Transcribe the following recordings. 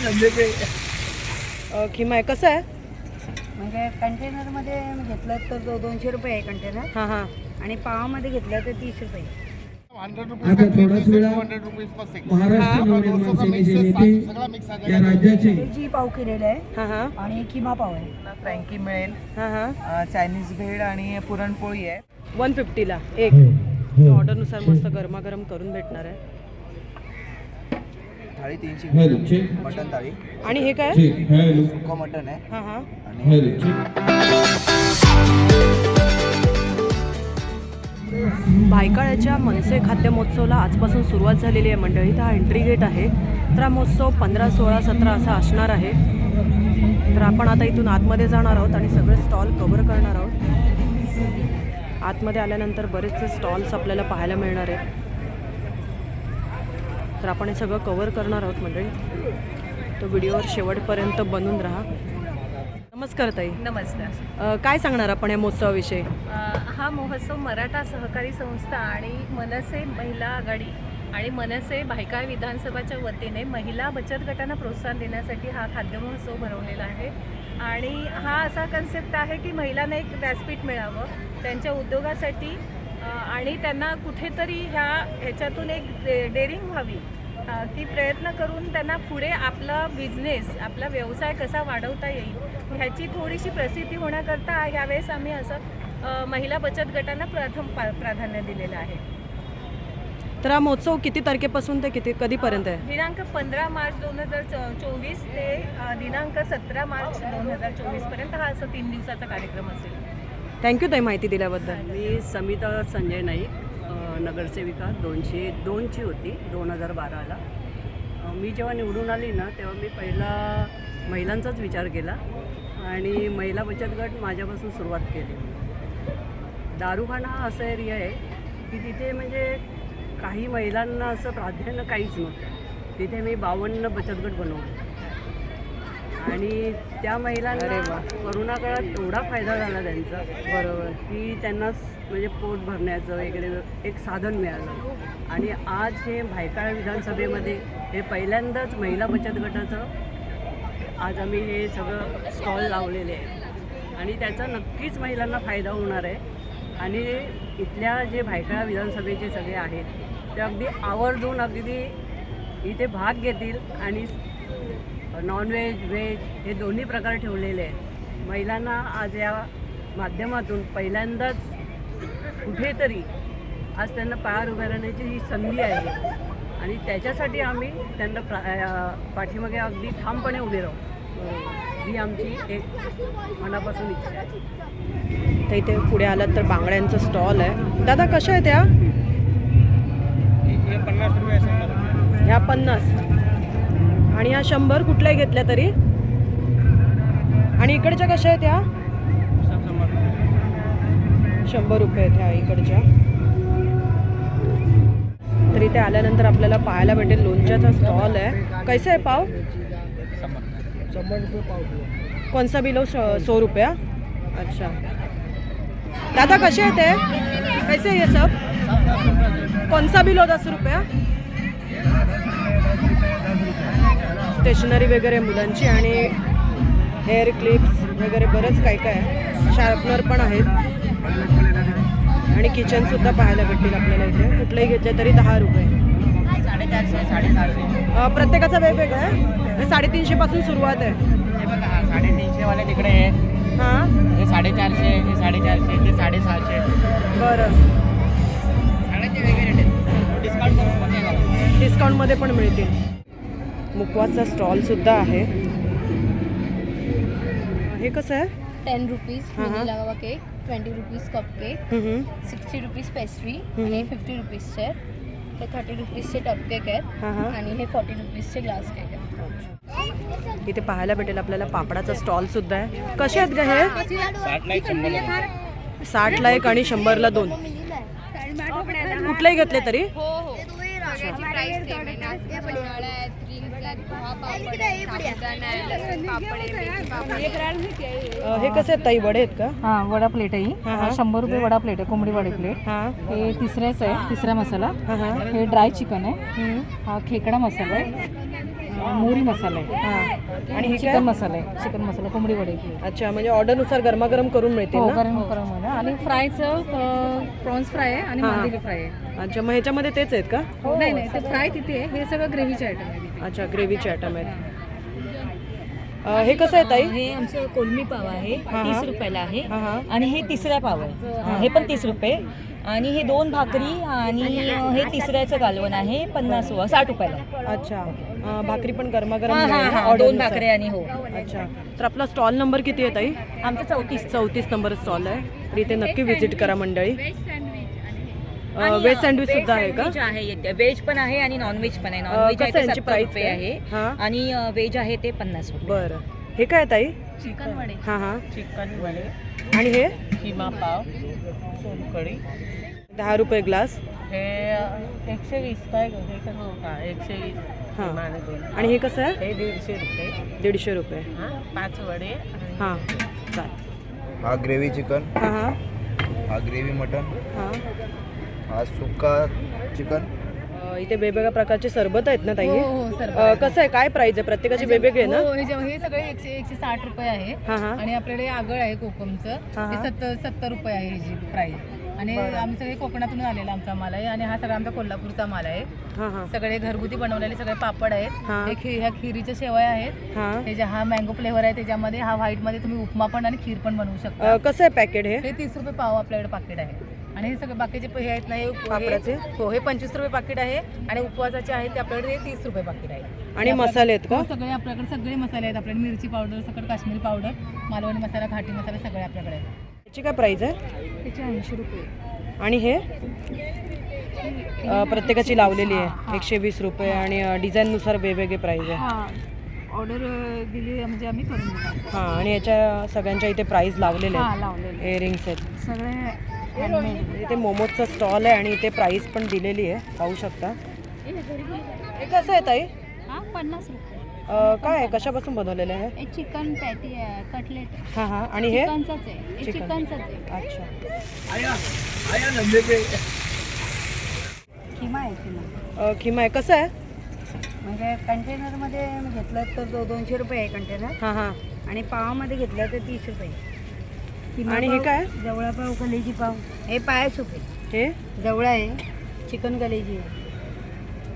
अ, किमा आहे. कसं आहे? म्हणजे कंटेनरमध्ये घेतलं तर दो दोनशे रुपये आहे कंटेनर. हां हां. आणि पावामध्ये घेतलं तर तीस रुपये. आता आता थोडाच वेळा महाराष्ट्र नवनिर्माण सेनेचे नेते या राज्याचे. हे जी पाव केलेलं आहे. हां हां. आणि किमा पाव आहे. फ्रँकी मिळेल. हां हां. चायनीज भेळ आणि पुरणपोळी आहे. वन फिफ्टीला एक. हो, हो. ऑर्डरनुसार मस्त गरमागरम करून भेटणार आहे. थाळी तीनशे मटन थाळी. आणि हे काय? सुका मटन आहे. हां हां. भायखळ्याच्या मनसे खाद्य महोत्सवला आजपासून सुरुवात झालेली आहे मंडळी. तर हा एंट्री गेट आहे. तर हा महोत्सव पंधरा सोळा सतरा असा असणार आहे. तर आपण आता इथून आतमध्ये जाणार आहोत आणि सगळे स्टॉल कव्हर करणार आहोत. आतमध्ये आल्यानंतर बरेचसे स्टॉल्स आपल्याला पाहायला मिळणार आहेत. तर आपण हे सगळं कव्हर करणार आहोत मंडळी. तो व्हिडिओवर शेवटपर्यंत बनून राहा. नमस्कार ताई. नमस्कार. काय सांगणार आपण या महोत्सवाविषयी? हा महोत्सव मराठा सहकारी संस्था आणि मनसे महिला आघाडी आणि मनसे भायखळा विधानसभाच्या वतीने महिला बचत गटांना प्रोत्साहन देण्यासाठी हा खाद्य महोत्सव भरवलेला आहे. आणि हा असा कन्सेप्ट आहे की महिलांना एक व्यासपीठ मिळावं. त्यांच्या उद्योगासाठी आणि त्यांना कुठेतरी ह्या ह्याच्यातून एक डेअरिंग व्हावी. की प्रयत्न करून त्यांना पुढे आपला बिझनेस आपला व्यवसाय कसा वाढवता येईल ह्याची थोडीशी प्रसिद्धी होण्याकरता यावेळेस आम्ही असं महिला बचत गटांना प्रथम प्राधान्य दिलेलं आहे. तर हा महोत्सव किती तारखेपासून ते किती कधीपर्यंत आहे? दिनांक पंधरा मार्च दोन हजार चोवीस ते दिनांक सतरा मार्च दोन हजार चोवीसपर्यंत हा असं तीन दिवसाचा कार्यक्रम असेल. थँक्यू ताई माहिती दिल्याबद्दल. मी समिता संजय नाईक नगरसेविका दोनशे दोनची होती दोन हजार बाराला. मी जेव्हा निवडून आली ना तेव्हा मी पहिला महिलांचाच विचार केला आणि महिला बचत गट माझ्यापासून सुरुवात केली. दारूखाना हा असा एरिया आहे की तिथे म्हणजे काही महिलांना असं प्राधान्य काहीच नव्हतं. तिथे मी बावन्न बचत गट बनवले. आणि त्या महिलांना. करोना काळात एवढा फायदा झाला त्यांचा बरोबर. की त्यांना म्हणजे पोट भरण्याचं वगैरे एक साधन मिळालं. आणि आज हे भायखळा विधानसभेमध्ये हे पहिल्यांदाच महिला बचत गटाचं आज आम्ही हे सगळं स्टॉल लावलेले आहे. आणि त्याचा नक्कीच महिलांना फायदा होणार आहे. आणि इथल्या जे भायखळा विधानसभेचे सगळे आहेत ते अगदी आवर्जून अगदी इथे भाग घेतील आणि नॉनव्हेज व्हेज हे दोन्ही प्रकार ठेवलेले आहेत. महिलांना आज या माध्यमातून पहिल्यांदाच कुठेतरी आज त्यांना पायावर उभ्या राहण्याची ही संधी आहे. आणि त्याच्यासाठी आम्ही त्यांना प्रा पाठीमागे अगदी ठामपणे उभे राहू. ही आमची एक मनापासून इच्छा आहे. तर इथे पुढे आलात तर बांगड्यांचं स्टॉल आहे. दादा कशा आहेत त्या ह्या पन्नास. आणि ह्या शंभर कुठल्याही घेतल्या तरी? आणि इकडच्या कशा आहेत ह्या शंभर रुपये आहेत ह्या इकडच्या. तर इथे आल्यानंतर आपल्याला पाहायला भेटेल लोणच्याचा स्टॉल आहे. कैसा आहे पाव? कौन बिलो सौ रुपया? अच्छा. दादा कसे आहेत ते? कैसे आहे ये सब? कोणसा बिलो दस रुपया? स्टेशनरी वगैरे मुलांची आणि हेअर क्लिप्स वगैरे बरंच काय काय आहे. शार्पनर पण आहेत. आणि किचन सुद्धा पाहायला भेटतील आपल्याला इथे. कुठलंही घेतलं तरी दहा रुपये. प्रत्येकाचा वेगवेगळा आहे. हे साडेतीनशे पासून सुरुवात आहे. हे बघा हा साडेतीनशे वाले तिकडे आहे हां? हे साडेचारशे हे साडेचारशे ते साडेसहाशे. बरं. डिस्काउंटमध्ये पण मिळतील. मुकवाचा स्टॉल सुद्धा आहे. हे कसं आहे? टेन रुपीज हा, हा. Lava cake twenty rupees cupcake. Sixty rupees pastry. आणि फिफ्टी रुपीजचे हे थर्टी रुपीजचे टप केक आहेत हा, हा. आणि हे फॉर्टी रुपीजचे ग्लास केक आहेत. इथे पाहायला भेटेल आपल्याला पापडाचा स्टॉल सुद्धा आहे. कसे आहेत का हे? साठला एक शंभर साठला एक आणि शंभरला दोन. कुठलेही घेतले तरी. हो हो हे कसे आहेत ताई? वडे आहेत का? हा वडा प्लेट आहे ही. शंभर रुपये वडा प्लेट आहे कोंबडी वडे प्लेट हां. हे तिसऱ्याच आहे तिसरा मसाला. हां ड्राय चिकन आहे. हा खेकडा मसाला आहे. मोरी मसाला आहे. हां. आणि हे चिकन मसाला आहे. चिकन मसाला कोंबडी वडे अच्छा म्हणजे ऑर्डरनुसार गरमागरम करून मिळतील हो ना? गरम गरम आहे ना. आणि फ्रायचं प्रॉन्स फ्राय आहे आणि हा. मांदेली फ्राय आहे. अच्छा मग ह्याच्यामध्ये तेच आहेत का? नाही नाही ते फ्राय तिथे आहे. हे सगळं ग्रेव्हीचे आयटम आहे. अच्छा ग्रेव्हीचे आयटम आहेत. हे कसं आहे ताई? हे आमचं कोलमी पाव आहे. हा, तीस. रुपयाला आहे. हां हां. आणि हे तिसऱ्या पाव आहे. हे. पण तीस रुपये. आणि हे दोन भाकरी आणि हे तिसऱ्याचं कालवण आहे पन्नास साठ रुपयाला. अच्छा. अं, भाकरी पण गरमागरम हा, हा, मिळेल ना हा, दोन? भाकरी आणि हो. अच्छा. तर आपला स्टॉल नंबर किती आहे ताई? आमचं चौतीस. चौतीस नंबर स्टॉल आहे. तर इथे नक्की व्हिजिट करा मंडळी. व्हेज अ, सँडविच व्हेज सुद्धा आहे का? आहे. व्हेज पण आहे आणि नॉनव्हेज पण आहे. नॉनव्हेज आहे ते यांची 70 प्राइस रुपये काय? आहे. हां. आणि व्हेज आहे ते पन्नास रुपये. बरं. हे काय ताई? चिकन वडे. हां हां. चिकन वडे. आणि हे? किमा पाव. सोलकढी दहा रुपये ग्लास. हे एकशे वीस काय एकशे वीस. हां. आणि हे कसं आहे? हे दीडशे रुपये. दीडशे रुपये. हां पाच वडे आणि हां. चालेल. हा ग्रेव्ही चिकन. हां हां. हा ग्रेव्ही मटन. हां. हा सुका चिकन. अ, इथे वेगवेगळ्या प्रकारचे सरबत आहेत ना ताई? हो हे? कसं आहे? काय प्राइस आहे? प्रत्येकाची वेगवेगळी आहे ना? हो हे जे- हे सगळे एकशे एकशे साठ रुपये आहे. हां हां. आणि आपल्याकडे आगळ आहे कोकमचं. हा, ते हा. सत्तर सत्तर रुपये आहे ह्याची प्राईस आणि आम्ही सगळे कोकणातून आलेला आमचा माल आहे. आणि हा सगळा आमचा कोल्हापूरचा माल आहे. हां हां. सगळे घरगुती बनवलेले सगळे पापड आहेत. हा. हे खी ह्या खिरीच्या शेवया आहेत. हां. त्याच्या हा मँगो फ्लेवर आहे त्याच्यामध्ये हा व्हाईटमध्ये तुम्ही उपमा पण आणि खीर पण बनवू शकता. अ, कसं आहे पॅकेट हे? हे तीस रुपये पाव आपल्याकडे पाकिट आहे. आणि हे सगळे बाकीचे हे आहेत ना हे पापडाचे? हे- हो पंचवीस रुपये पाकिट आहे आणि उपवासाचे आहेत ते आपल्याकडे हे तीस रुपये पाकिट आहे. आणि मसाले आहेत का? हो, सगळे आपल्याकडे सगळे मसाले आहेत. आपल्याकडे मिरची पावडर सकट काश्मीरी पावडर मालवणी मसाला घाटी मसाला सगळे आपल्याकडे आहेत. याची काय प्राइस आहे? त्याचे ऐंशी रुपये. आणि हे? प्रत्येकाची लावलेली आहे. एकशे वीस रुपये आणि डिझाईननुसार वेगवेगळे प्राइस आहे. हां. ऑर्डर दिली म्हणजे आम्ही करून हां आणि याच्या सगळ्यांच्या इथे प्राइस लावलेले आहेत. लावलेले इयरिंग्स आहेत. सगळे. इथे मोमोजचा स्टॉल आहे आणि इथे प्राइस पण दिलेली आहे. पाहू शकता. हे कसं आहे ताई? हा पन्नास रुपये. अ, काय आहे? कशापासून बनवलेलं आहे? हे चिकन पॅटी आहे कटलेट हां हां. आणि हे? चिकनचंच आहे. हे चिकन. चिकनचंच आहे. अच्छा. किमा आहे किमा अ, किमा आहे. कसं आहे? म्हणजे कंटेनरमध्ये घेतलं तर दो दोनशे रुपये आहे कंटेनर हां हां. आणि पावामध्ये घेतलं तर तीस रुपये. आणि हे काय? जवळा पाव कलेजी पाव. हे पाय सूप. हे? जवळा आहे. चिकन कलेजी आहे.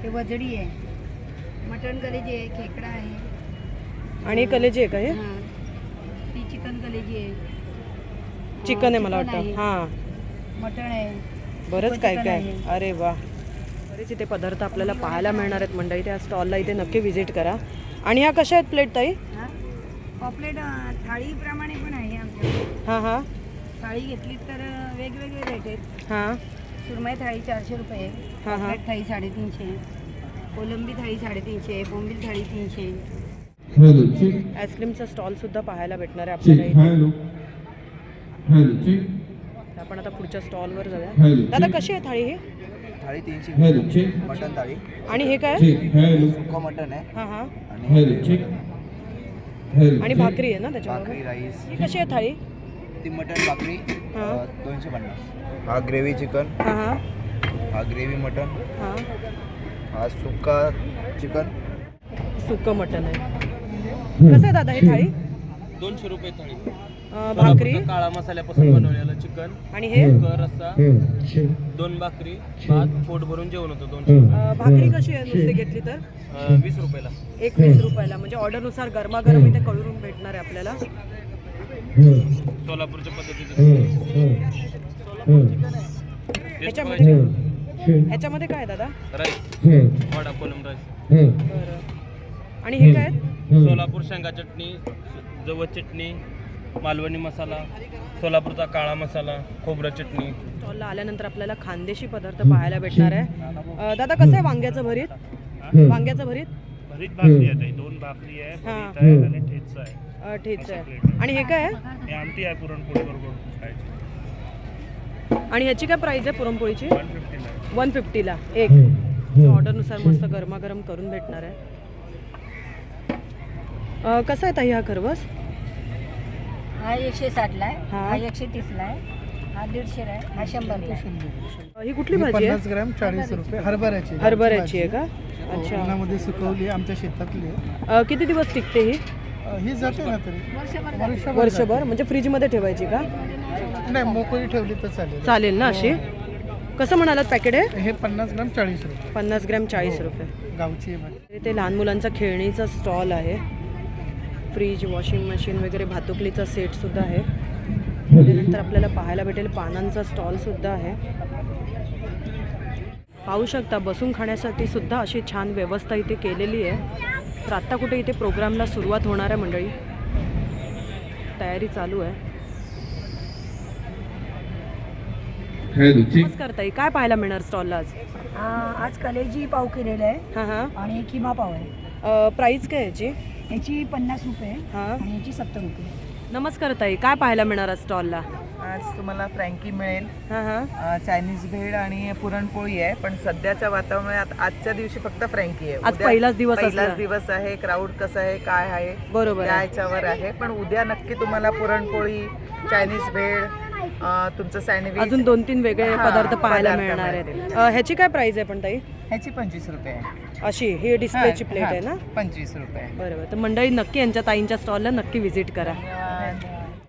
हे वजडी आहे. मटण कलेजी आहे खेकडा आहे. आणि कलेजी आहे का हे? हां. ती चिकन कलेजी आहे. चिकन आहे मला वाटतं. हां. मटण आहे. बरंच काय काय. अरे वा. बरेच इथे पदार्थ आपल्याला पाहायला मिळणार आहेत मंडळी. त्या स्टॉलला इथे नक्की व्हिजिट करा. आणि ह्या कशा आहेत प्लेट ताई? हां? पॉपलेट थाळीप्रमाणे पण हां हां. थाळी घेतली तर वेगवेगळे रेट आहेत. हां. सुरमई थाळी चारशे रुपये हां हां. थाळी साडेतीनशे कोलंबी थाळी साडेतीनशे बोंबील थाळी तीनशे. आईस्क्रीमचा स्टॉल सुद्धा पाहायला भेटणार आहे आपल्याला आपण आता पुढच्या स्टॉलवर जाऊया. दादा कशी आहे थाळी ही? थाळी तीनशे. मटन थाळी. आणि हे काय? सुका मटन आहे. हां हां. आणि भाकरी आहे ना त्याच्याबरोबर? भाकरी राईस ही कशी आहे थाळी? ती मटन भाकरी हां. अ, दोनशे पन्नास. हा ग्रेव्ही चिकन. हां हां. हा ग्रेव्ही मटन हां. हा सुका चिकन. सुकं मटण आहे. कसं आहे दादा ही थाळी? दोनशे रुपये थाळी. भाकरी. काळा मसाल्यापासून बनवलेलं चिकन. आणि हे? रस्सा. दोन भाकरी भात पोट भरून जेवण होतं अं, भाकरी कशी आहे नुसती घेतली तर? वीस रुपयाला. एक वीस रुपयाला. म्हणजे ऑर्डरनुसार गरमागरम इथे कळून भेटणार आहे आपल्याला. सोलापूरच्या पद्धतीचं ह्याच्यामध्ये काय आहे दादा? राईस वडा कोलम राईस आणि हे काय. सोलापूर शेंगा चटणी जवळ चटणी मालवणी मसाला सोलापूरचा काळा मसाला खोबरं चटणी. स्टॉलला आल्यानंतर आपल्याला खानदेशी पदार्थ पाहायला भेटणार आहे. अं, दादा कसं आहे वांग्याचं भरीत? वांग्याचं भरीत? भरीत भाकरी आहे ताई. दोन भाकरी आहे हां. भरीत आहे आणि ठेचा आहे. अं, आहे. आणि हे काय आहे? हे आमटी आहे पुरणपोळी बरोबर खायची. आणि ह्याची काय प्राइस आहे पुरणपोळीची? वन वन फिफ्टीला एक. ऑर्डरनुसार मस्त गरमागरम करून भेटणार आहे. अं, कसा आहे ताई हा खरवस? हा एकशे साठला आहे हा. हा एकशे तीसला आहे हा दीडशे आहे हा शंभरला आहे. ही कुठली भाजी आहे? ग्रॅम चाळीस रुपये. हरभऱ्याची. हरभऱ्याची आहे का? अच्छा. उन्हामध्ये सुकवली आमच्या शेतातली आहे. अ, किती दिवस टिकते ही? अ, ही जाते ना तरी. वर्षभर वर्षभर म्हणजे फ्रीजमध्ये ठेवायची का? जाते. नाही मोकळी ठेवली तर चालेल. चालेल ना अशी? कसं म्हणालात पॅकेट आहे हे पन्नास ग्राम चाळीस रुपये. पन्नास ग्रॅम चाळीस रुपये. गावची आहे भाजी. ते लहान मुलांचा खेळणीचा स्टॉल आहे. फ्रीज वॉशिंग मशीन वगैरे भातुकलीचा सेटसुद्धा आहे. त्यानंतर आपल्याला पाहायला भेटेल पानांचा स्टॉलसुद्धा आहे. पाहू शकता बसून खाण्यासाठी सुद्धा अशी छान व्यवस्था इथे केलेली आहे. तर आत्ता कुठे इथे प्रोग्रामला सुरुवात होणार आहे मंडळी? तयारी चालू आहे. नमस्कार ताई काय पाहायला मिळणार स्टॉलला आज? हा आज कलेजी पाव केलेला आहे. हां हां. आणि किमा पाव आहे. प्राईस काय याची? याची पन्नास रुपये हां. आणि याची सत्तर रुपये. नमस्कार ताई काय पाहायला मिळणार आज स्टॉलला आज तुम्हाला फ्रँकी मिळेल. हां हां. अ, चायनीज भेळ आणि पुरणपोळी आहे पण सध्याच्या वातावरणात आजच्या दिवशी फक्त फ्रँकी आहे. आज उद्या- पहिलाच दिवस पहिलाच. दिवस आहे क्राऊड कसं आहे काय आहे बरोबर त्या आहे. ह्याच्यावर आहे. पण उद्या नक्की तुम्हाला पुरणपोळी चायनीज भेळ अ, तुमचं सँडविच अजून दोन तीन वेगळे हां, पदार्थ पाहायला पदार्थ मिळणार आहेत. मिळतील. अ, ह्याची काय प्राइस आहे पण ताई? ह्याची पंचवीस रुपये आहे. अशी ही डिस्प्लेची हां, प्लेट आहे हां, ना? पंचवीस रुपये. बरोबर तर मंडळी नक्की यांच्या ताईंच्या स्टॉलला नक्की व्हिजिट करा.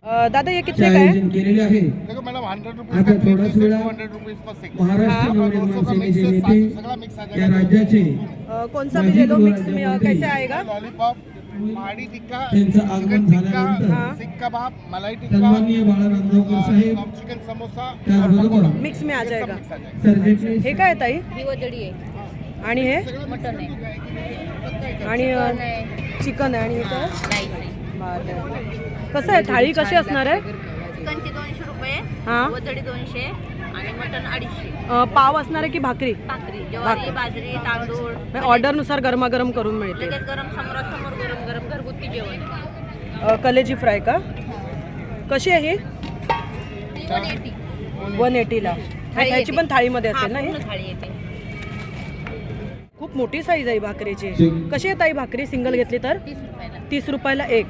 अ, दादा हे चे कितले काय? आयोजन केलेले आहे. देखो मैडम हंड्रेड आता थोडाच वेळा हंड्रेड रुपीज पर सिक्स महाराष्ट्र नवनिर्माण सेनेचे नेते सगळा मिक्स आ या जाएगा राज्याचे अ, कौन सा भी ले लो मिक्स में अ, कैसे आएगा? लॉलीपॉप पहाड़ी टिक्का त्यांचं आगमन झाल्यानंतर सीख कबाब मलाई टिक्का सन्माननीय बाळा नांदगावकर साहेब चिकन समोसा त्याचबरोबर मिक्स में आ जाएगा. हे काय आहे ताई? ही वजडी आहे. आणि हे? मटन आहे आणि चिकन आहे. आणि इथं. कसं आहे. थाळी कशी असणार आहे? चिकनचे दोनशे रुपये हां? वजडी दोनशे. मटन अडीचशे. अ, पाव असणार आहे की भाकरी? भाकरी ज्वारी बाजरी तांदूळ म्हणजे ऑर्डरनुसार गरमागरम करून मिळते. लगेच गरम समोरासमोर गरम गरम घरगुती जेवण. अ, कलेजी फ्राय का? कशी आहे ही? वन एटी वन एटीला थाळी ह्याची येते. पण थाळीमध्ये असेल ना ही? थाळी येते. खूप मोठी साईज आहे भाकरीची. कशी आहे ताई भाकरी? सिंगल घेतली तर? तीस रुपयाला. तीस रुपयाला एक.